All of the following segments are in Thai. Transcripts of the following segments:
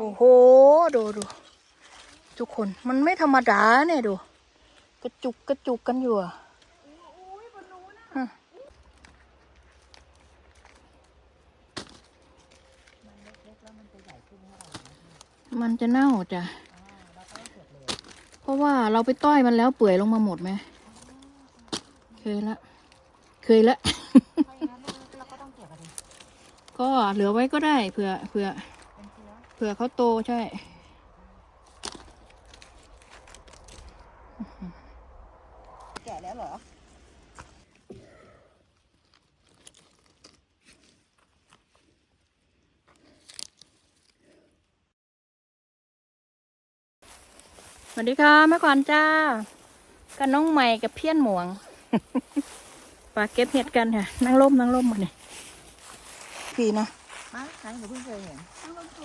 โอ้โห ดูดูทุกคน มันไม่ธรรมดาเนี่ยดู กระจุกกระจุกกันอยู่อะฮะมันจะเน่าจ้ะ เพราะว่าเราไปต้อยมันแล้วเปื่อยลงมาหมดไหม เคยละ เคยละ ก็เก็บอะดิก็เหลือไว้ก็ได้เผื่อเผื่อ เป็นเชื้อเผื่อเขาโตใช่ แก่แล้วเหรอ สวัสดีค่ะแม่ขวัญจ้ากับน้องใหม่กับเพี้ยนหมวงปาเก็บเห็ดกันค่ะ นั่งร่มนั่งร่มมาเนี่ยพี่นะ มาฉันก็เพิ่งเคยเห็น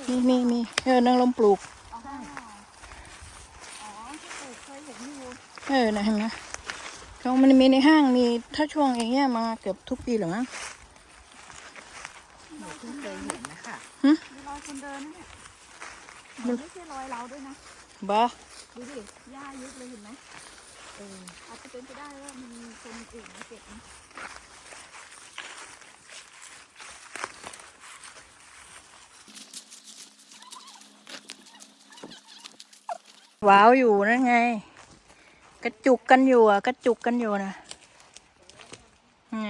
มีมีมีเออนั่งร่มปลูกเอาได้อ๋อที่ปลูกเคยเห็นอยู่เออนะเห็นไหมเขามันมีในห้างมีถ้าช่วงอย่างเงี้ยมาเกือบทุกปีหรือมั้งหนูเพิ่งเคยเห็นนะคะหึมีรอยคนเดินนะเนี่ยมันไม่ใช่รอยเราด้วยนะบ้าดูดิหญ้ายุบเลยเห็นไหมเอออาจจะเป็นไปได้ว่ามีคนอื่นมาเก็บนะ ว้าวอยู่นั่นไง กระจุกกันอยู่อะ กระจุกกันอยู่นะไง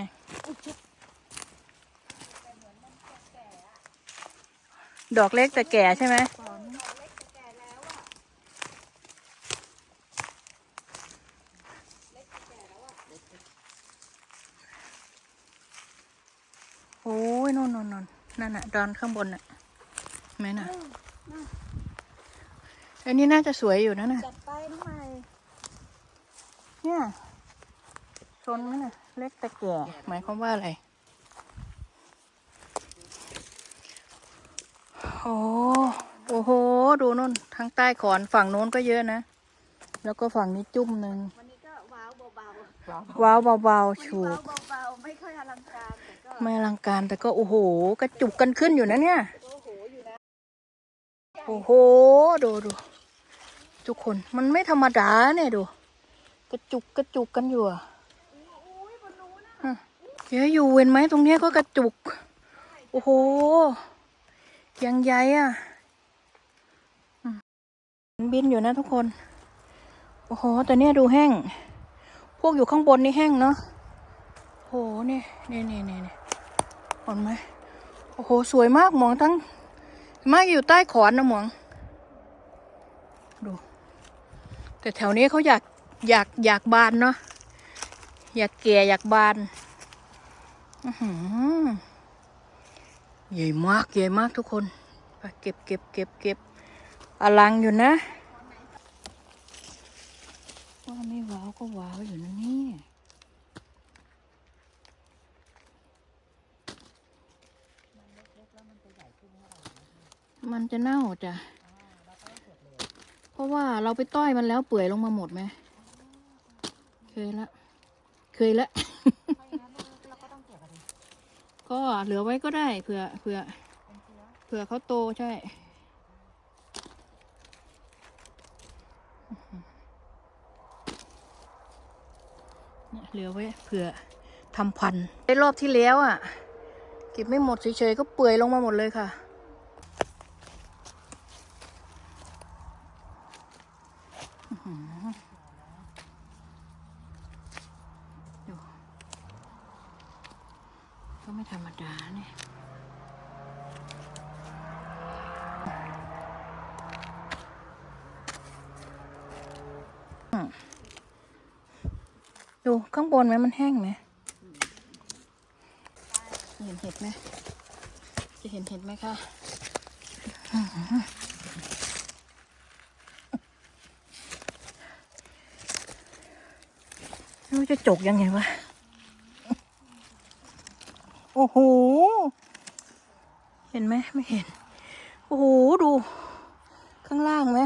ดอกเล็กแต่แก่ใช่ไหมตอนนี้โอ้ยนนนนนนั่นน่ะ ดอนข้างบนน่ะไหมน่ะ อันนี้น่าจะสวยอยู่นะน่ะจัดไปน้องใหม่เนี่ยชนไหมน่ะ เล็กแต่แก่หมายความว่าอะไร โอ้โอ้โห ดูนู่นทางใต้ขอนฝั่งโน้นก็เยอะนะ แล้วก็ฝั่งนี้จุ่มหนึ่งวันนี้ก็ว้าวเบาๆว้าวเบาๆวันชูนี้กว้าวเบาๆไม่ค่อยอลังการแต่ก็ไม่อลังการแต่ก็โอ้โหกระจุกกันขึ้นอยู่นะเนี่ย โอ้โหอยู่นะโอ้โหดูดู ทุกคนมันไม่ธรรมดาเนี่ยดู กระจุกกระจุกกันอยู่อะอุ้ยบนนู้นนะฮะเยอะอยู่เห็นไหมตรงเนี้ยก็กระจุก โอ้โหยังใหญ่อะอืมบินอยู่นะทุกคน โอ้โหแต่เนี้ยดูแห้ง พวกอยู่ข้างบนนี่แห้งเนาะโอ้โหนี่ยเนี่ยเนี่ยเนี่ยเนี่ยเห็นไหมโอ้โหสวยมากหมองทั้งมากอยู่ใต้ขอนนะหมอง ดู แต่แถวนี้เขาอยากอยากอยากบานเนาะอยากแก่อยากบานใหญ่มากใหญ่มากทุกคนไปเก็บเก็บเก็บเก็บอลังอยู่นะว่าไม่ว้าวก็ว้าวอยู่นะนี่มันจะเน่าจ้ะ เพราะว่าเราไปต้อยมันแล้วเปื่อยลงมาหมดไหมเคยละ เคยละถ้าอย่างนั้นเราก็ต้องเก็บอะดิก็เหลือไว้ก็ได้เผื่อเผื่อเป็นเชื้อเผื่อเขาโตใช่เนี่ยเหลือไว้เผื่อทำพันธุ์ในรอบที่แล้วอะ เก็บไม่หมดเฉยๆก็เปื่อยลงมาหมดเลยค่ะ อื้อหือ ดูก็ไม่ธรรมดาเนี่ยดูข้างบนไหมมันแห้งไหมเห็นเห็ดไหมจะเห็นเห็ดไหมคะอื้อหือ ไม่รู้จะจกยังไงวะ โอ้โห เห็นไหมไม่เห็น โอ้โห ดู ข้างล่างไหม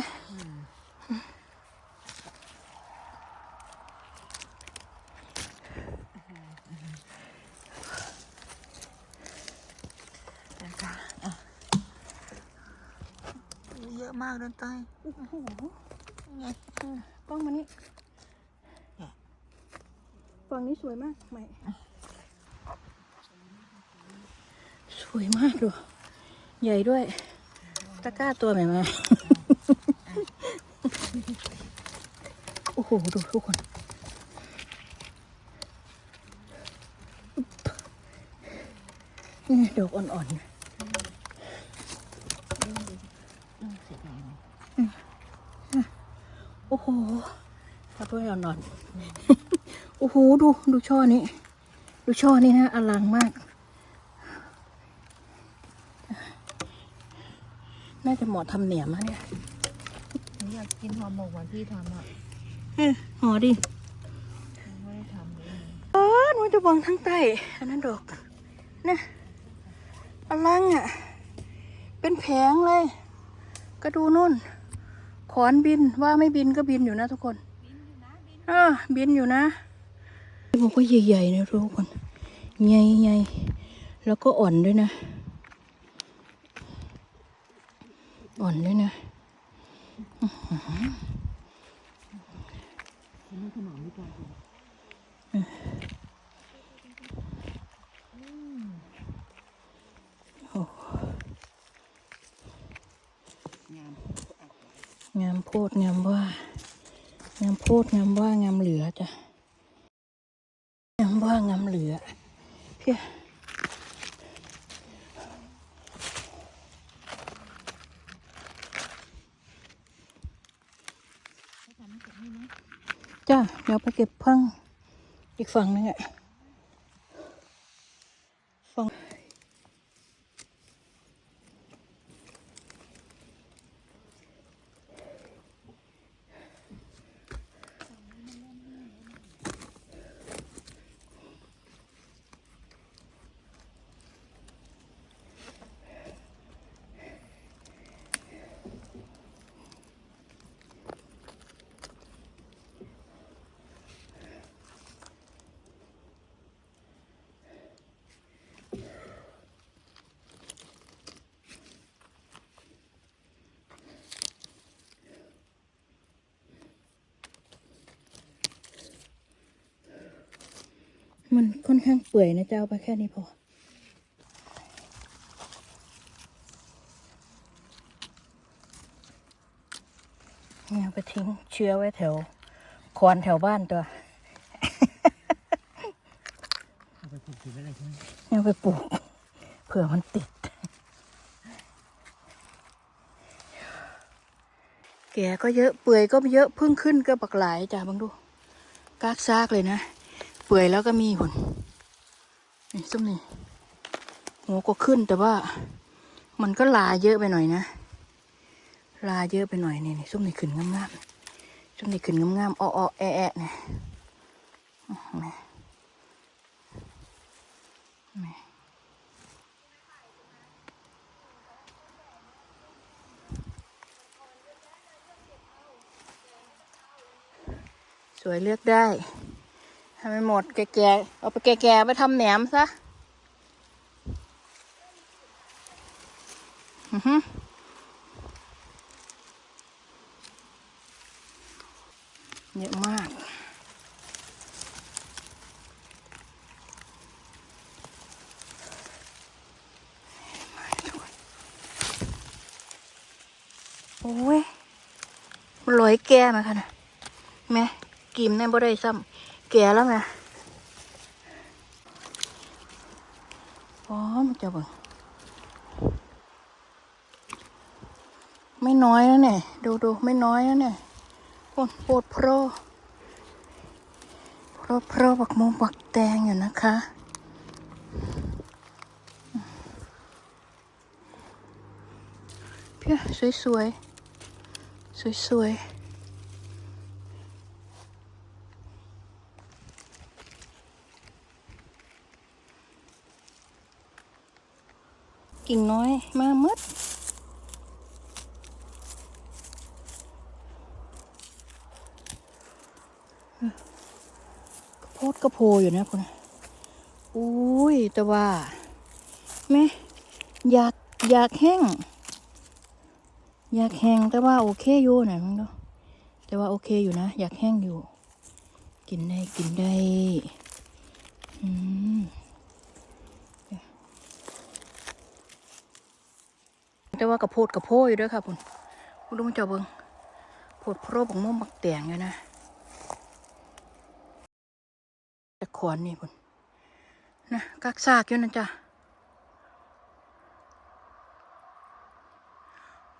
นะคะอะอะมากด้านใต้โอ้โหไงเออกล้องมานี่ ฝั่งนี้สวยมากใหม่สวยมากดูใหญ่ด้วย ตะกร้าตัวใหม่มาโอ้โห ดูทุกคน นี่ดอกอ่อนๆนะโอ้โหถ้าเพื่อนนอน โอ้โหดูดูช่อนี้ ดูช่อนี้นะอลังมาก น่าจะเหมาะทำเหนียมนะเนี่ยหนูอยากกินห่อหมกเหมือนพี่ทำอะเออหอดิยังไม่ได้ทำเลยอ๋อหนูจะวางทั้งใต้อันนั้นดอกนะอลังอะ เป็นแผงเลย ก็ดูนู่น ขอนบินว่าไม่บินก็บินอยู่นะทุกคน เออ บินอยู่นะ บอกว่าใหญ่ๆนะทุกคนใหญ่ๆแล้วก็อ่อนด้วยนะ อ่อนด้วยนะงามงามโพดงามว่างามโพดงามว่างามเหลือจ้ะ ว่างาเหลือเพี้ยจ้าเดี๋ยวไปเก็บพังอีกฝั่งนึงอะฝั่ง มันค่อนข้างเปื่อยนะเจ้าไปแค่นี้พอเนี่ยเอาไปทิ้งเชื้อไว้แถวคอนแถวบ้านตัวเอาไปปลูกถือไว้เลยใช่ไหมเอาไปปลูกเผื่อมันติด แก่ก็เยอะเปื่อยก็เยอะเพิ่งขึ้นก็บักหลายจ้ะบังดูกากซากเลยนะ เปื่อยแล้วก็มีผลนี่ส้มนี่หัวก็ขึ้นแต่ว่ามันก็ลาเยอะไปหน่อยนะ ลาเยอะไปหน่อยนี่นี่ส้มนี่ขึ้นงามๆส้มนี่ขึ้นงามๆอ้อๆแอะๆเนี่ยอื้อหือนี่สวยเลือกได้ ทำไปหมดแก่ๆเอาไปแก่ๆไปทำแหนมซะอือหือเยอะมากโอ้ยมันลอยแก่มาค่ะนะแม่กิมในบ่ได้ซ้ำ แก่แล้วแม่อ๋อมันจะบิ่งไม่น้อยนะเนี่ย ดูดูไม่น้อยนะเนี่ยโอนโปรดโพรโพรโพรบักมงบักแตงอยู่นะคะเพียสวยสวยสวยสวย กิ่งน้อยมาหมดกระโพดกระโพอยู่นะคุณอุ้ยแต่ว่าแม่อยากอยากแห้ง อยากแห้งแต่ว่าโอเคอยู่นะมึงเนาะแต่ว่าโอเคอยู่นะ อยากแห้งอยู่ กินได้กินได้ อืม แต่ว่ากระโพดกระโพอยู่ด้วยค่ะคุณคุณดูมันเจ้าเบิงโพดโพรของม่วงบักแตงอยู่นะแต่ขอนนี่คุณนะกักซากอยู่นะจ๊ะ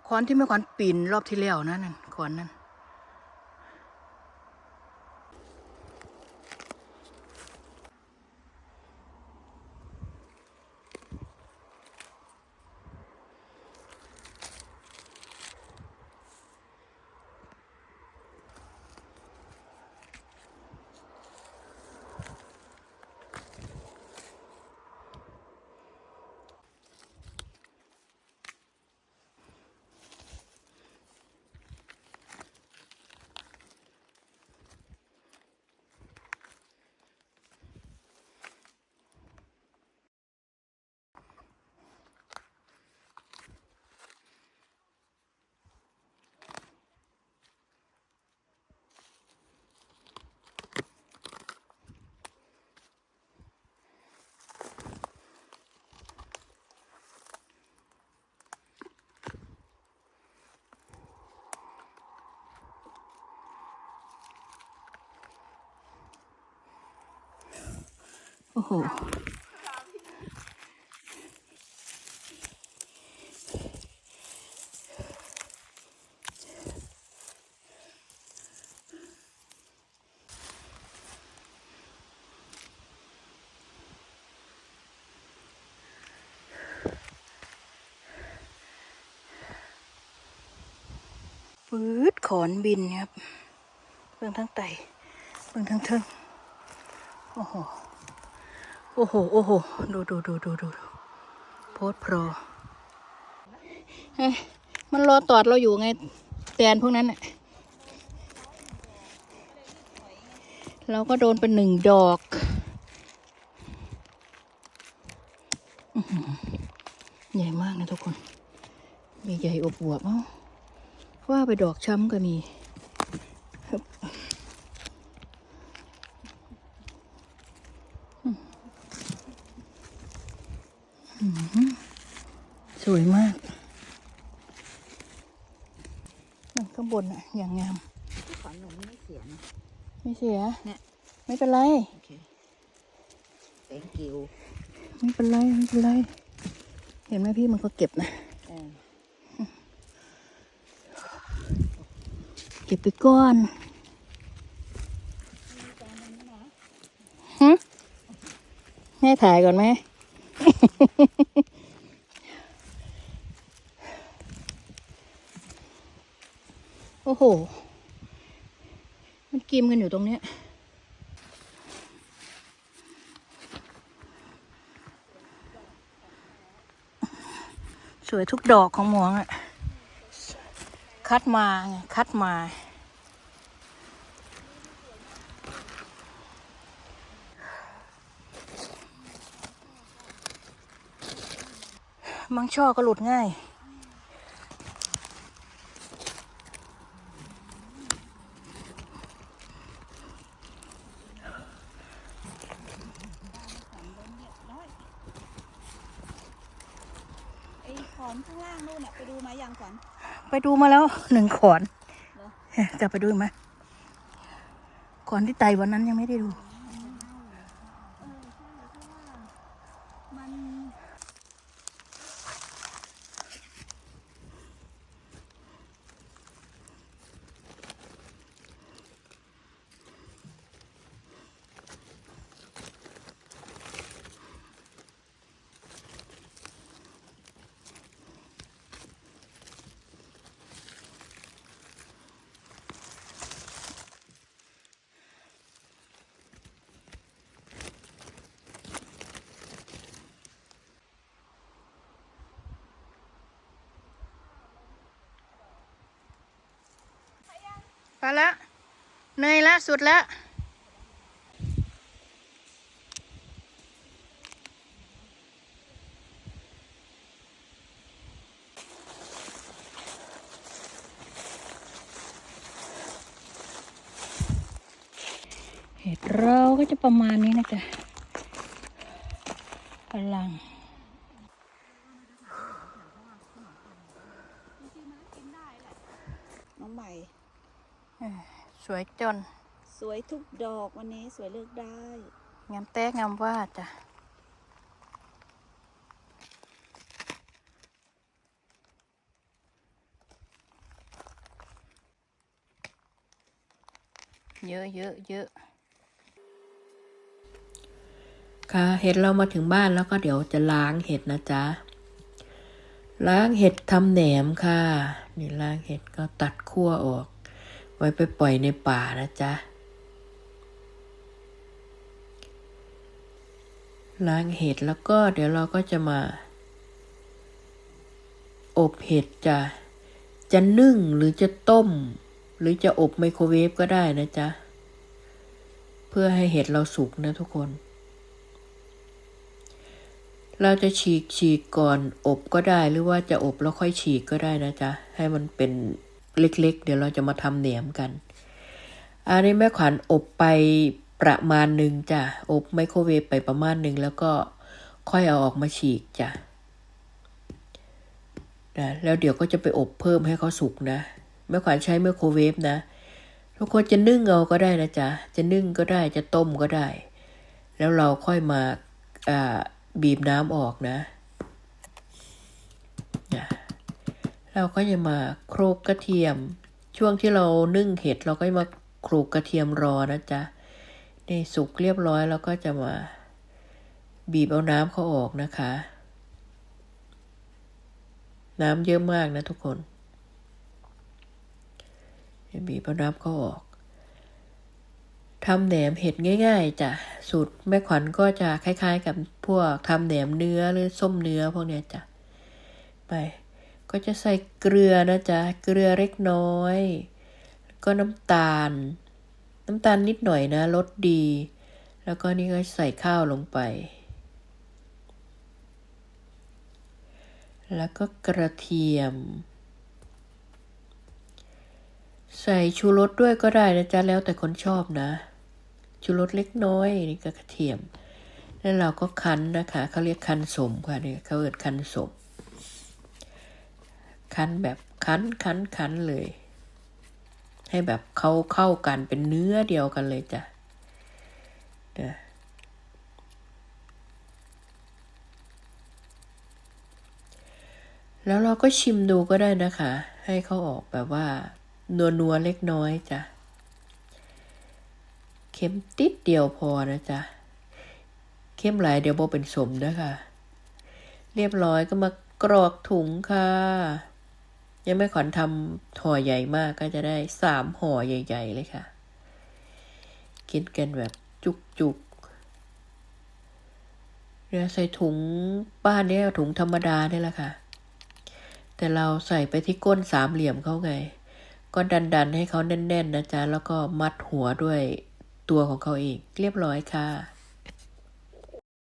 ขอนที่ไม่ขอนปีนรอบที่แล้วนะนั่นขอนนั่น โอ้โห ปืดขอนบินครับ เบื้องทั้งไตเบื้องทั้งเทิงโอ้โห โอ้โห โอ้โห ดูดูดูดูดูโพสโปรมันรอตอดเราอยู่ไง แตนพวกนั้นน่ะเราก็โดนเป็นหนึ่งดอก ใหญ่มากนะทุกคนมีใหญ่อบอวบเอ้าว่าไปดอกช้ำก็มี สวยมาก นั่นข้างบนอะอย่างงามขอนหนูไม่เสียนะ ไม่เสียเนี่ย ไม่เป็นไรโอเค thank you ไม่เป็นไรไม่เป็นไร เห็นไหมพี่มันก็เก็บนะเออเก็บไปก่อนฮะแม่ถ่ายก่อนไหม โอ้โห มันกิมกันอยู่ตรงเนี้ยสวยทุกดอกของหมวงอะคัดมาไงคัดมาบางช่อก็หลุดง่าย ขอนข้างล่างนู่นน่ะไปดูมาอย่างขวัญไปดูมาแล้วหนึ่งขอนเหรอจะไปดูอีกไหมขอนที่ไตวันนั้นยังไม่ได้ดู อละเนยละสุดละเห็ดเราก็จะประมาณนี้นะจ๊ะกำลังน้องใหม่ สวยจน สวยทุกดอกวันนี้สวยเลือกได้ งามแต้งามว่าจ้ะเยอะเยอะเยอะค่ะเห็ดเรามาถึงบ้านแล้วก็เดี๋ยวจะล้างเห็ดนะจ๊ะ ล้างเห็ดทำแหนมค่ะ นี่ล้างเห็ดก็ตัดขั้วออก ไว้ไปปล่อยในป่านะจ๊ะ ล้างเห็ดแล้วก็เดี๋ยวเราก็จะมา อบเห็ดจะจะนึ่งหรือจะต้ม หรือจะอบไมโครเวฟก็ได้นะจ๊ะ เพื่อให้เห็ดเราสุกนะทุกคน เราจะฉีกฉีกก่อนอบก็ได้หรือว่าจะอบแล้วค่อยฉีกก็ได้นะจ๊ะ ให้มันเป็น เล็ก ๆ เดี๋ยวเราจะมาทำแหนียมกัน อันนี้แม่ขวัญอบไปประมาณหนึ่งจ้ะ อบไมโครเวฟไปประมาณหนึ่งแล้วก็ค่อยเอาออกมาฉีกจ้ะนะแล้วเดี๋ยวก็จะไปอบเพิ่มให้เขาสุกนะแม่ขวัญใช้ไมโครเวฟนะทุกคนจะนึ่งเอาก็ได้นะจ๊ะ จะนึ่งก็ได้จะต้มก็ได้ แล้วเราค่อยมาอ่าบีบน้ำออกนะนะ เราก็จะมาโครกกระเทียม ช่วงที่เรานึ่งเห็ดเราก็มาโขลกกระเทียมรอนะจ๊ะในสุกเรียบร้อยแล้วก็จะมาบีบเอาน้ำเขาออกนะคะ น้ำเยอะมากนะทุกคนบีบเอาน้ำเขาออกทำแหนมเห็ดง่าย ๆจ้ะสูตรแม่ขวัญก็จะคล้าย ๆ กับพวกทำแหนมเนื้อหรือส้มเนื้อพวกเนี้ยจ้ะไป ก็จะใส่เกลือนะจ๊ะ เกลือเล็กน้อยก็น้ำตาล น้ำตาลนิดหน่อยนะรสดี แล้วก็นี่ก็ใส่ข้าวลงไป แล้วก็กระเทียม ใส่ชูรสด้วยก็ได้นะจ๊ะ แล้วแต่คนชอบนะ ชูรสเล็กน้อยนี่ก็กระเทียม แล้วเราก็คั้นนะคะ เขาเรียกคั้นสมค่ะเนี่ยเขาเรียกคั้นสม คั้นแบบคั้นคั้นคั้นเลย ให้แบบเขาเข้ากันเป็นเนื้อเดียวกันเลยจ้ะแล้วเราก็ชิมดูก็ได้นะคะ ให้เขาออกแบบว่า นัวนัวเล็กน้อยจ้ะ เค็มติดเดียวพอนะจ๊ะเข้มหลายเดี๋ยวโบเป็นสมนะคะ เรียบร้อยก็มากรอกถุงค่ะ ยังไม่ขอนทำห่อใหญ่มากก็จะได้สามห่อใหญ่ ๆ เลยค่ะ กินกันแบบจุกๆเดี๋ยวใส่ถุงบ้านเนี้ยถุงธรรมดาเนี่ยแหละค่ะ แต่เราใส่ไปที่ก้นสามเหลี่ยมเขาไง ก็ดันๆให้เขาแน่น ๆ นะจ๊ะ แล้วก็มัดหัวด้วยตัวของเขาเอง เรียบร้อยค่ะ